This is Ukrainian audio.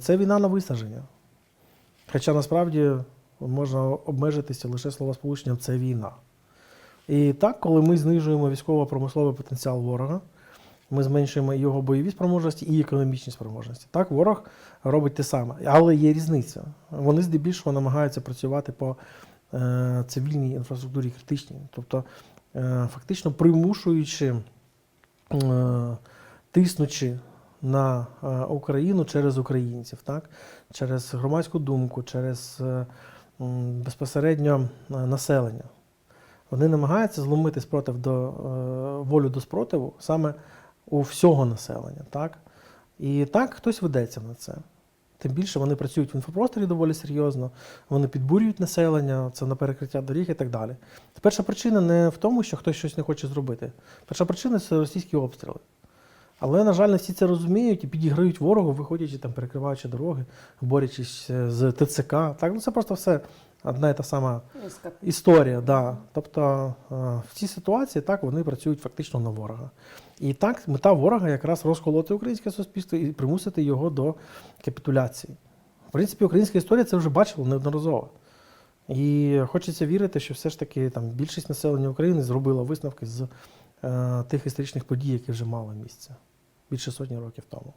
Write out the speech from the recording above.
Це війна на виснаження. Хоча насправді можна обмежитися лише словосполученням це війна. І так, коли ми знижуємо військово-промисловий потенціал ворога, ми зменшуємо його бойові спроможності і економічні спроможності. Так, ворог робить те саме. Але є різниця. Вони здебільшого намагаються працювати по е, цивільній інфраструктурі критичній, тобто е, фактично примушуючи, е, тиснучи на е, Україну через українців, так? через громадську думку, через е, безпосередньо е, населення. Вони намагаються зломити спротив до волю до спротиву саме у всього населення. Так? І так хтось ведеться на це. Тим більше вони працюють в інфопросторі доволі серйозно, вони підбурюють населення, це на перекриття доріг і так далі. Перша причина не в тому, що хтось щось не хоче зробити. Перша причина це російські обстріли. Але, на жаль, не всі це розуміють і підіграють ворогу, виходячи там, перекриваючи дороги, борючись е, з ТЦК. Так, ну це просто все одна і та сама історія. Да. Тобто е, в цій ситуації так вони працюють фактично на ворога. І так мета ворога якраз розколоти українське суспільство і примусити його до капітуляції. В принципі, українська історія це вже бачила неодноразово. І хочеться вірити, що все ж таки там більшість населення України зробила висновки з тих історичних подій, які вже мали місце більше сотні років тому.